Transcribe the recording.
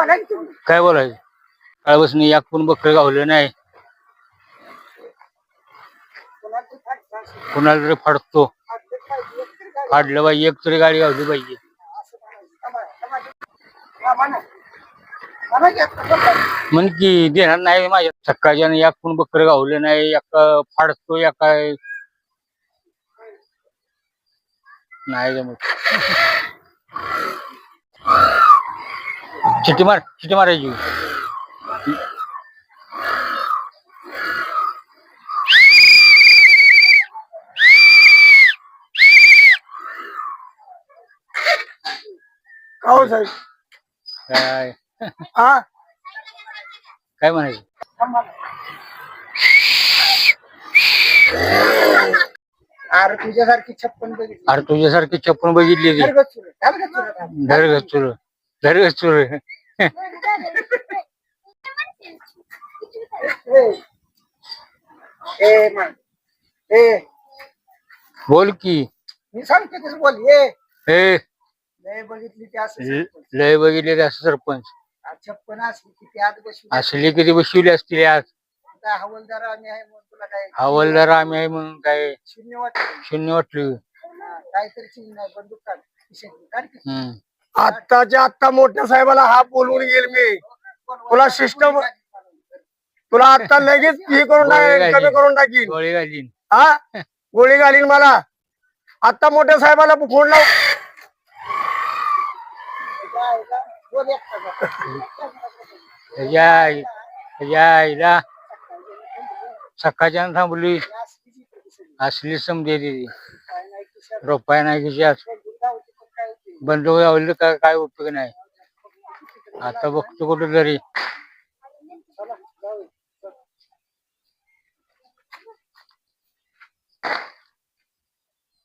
बोला की तुम्ही. काय बोलायचं काळबसनी याक पण बकर गावलं नाही असेल, कुणाला तरी फाडतो फाटलं पाहिजे, एक तरी गाडी फाडलं पाहिजे एक तरी गाडी गावली पाहिजे असं म्हणायचं. थांबा, थांबा. हा, म्हणा. म्हणा की आता, बोला. म्हण की देणार नाही माझ्या सकाळच्या याक पण बकर गावलं नाही एका फाडतो एका नाही जमत चिट्टी मार चिट्टी मारायची हो साहेब? काय? हा? काय म्हणायचं. अरे तुझ्यासारखी छप्पन बघितली. अरे तुझ्यासारखी चप्पन बघितली सुरू आता. धर चुर धर चुर ए. ए ए बोल की. मी सांगते तसं बोल ये. हे लय बघितली ते असं ल- सरपंच. लय बघितले असं सरपंच. आज छप्पन असली की ते बसली असले किती बसविले असतील आज. आता हवलदार आम्ही आहे म्हणून तुला काय? हवालदार आम्ही आहे म्हणून काय? शून्य वाटत शून्य वाटलं. काहीतरी चिन्ह नाही बंदूक काढ. खिशातली. काढ की. हम्म. आत्ताच्या आत्ता मोठ्या साहेबाला हा बोलवून गेल मी. तुला सिस्टम तुला आता लगेच हे करून टाकेन कमी करून टाकीन. हा? गोळी घालीन मला. आता मोठ्या साहेबाला फोन लाव. सकाळच्या थांबली. असली समजे खिशात. रुपया नाही खिशात बंदूक लावते पण काय ते. बंदूक लावलं काय काय उपयोग नाही. आता बघतो कुठं तरी.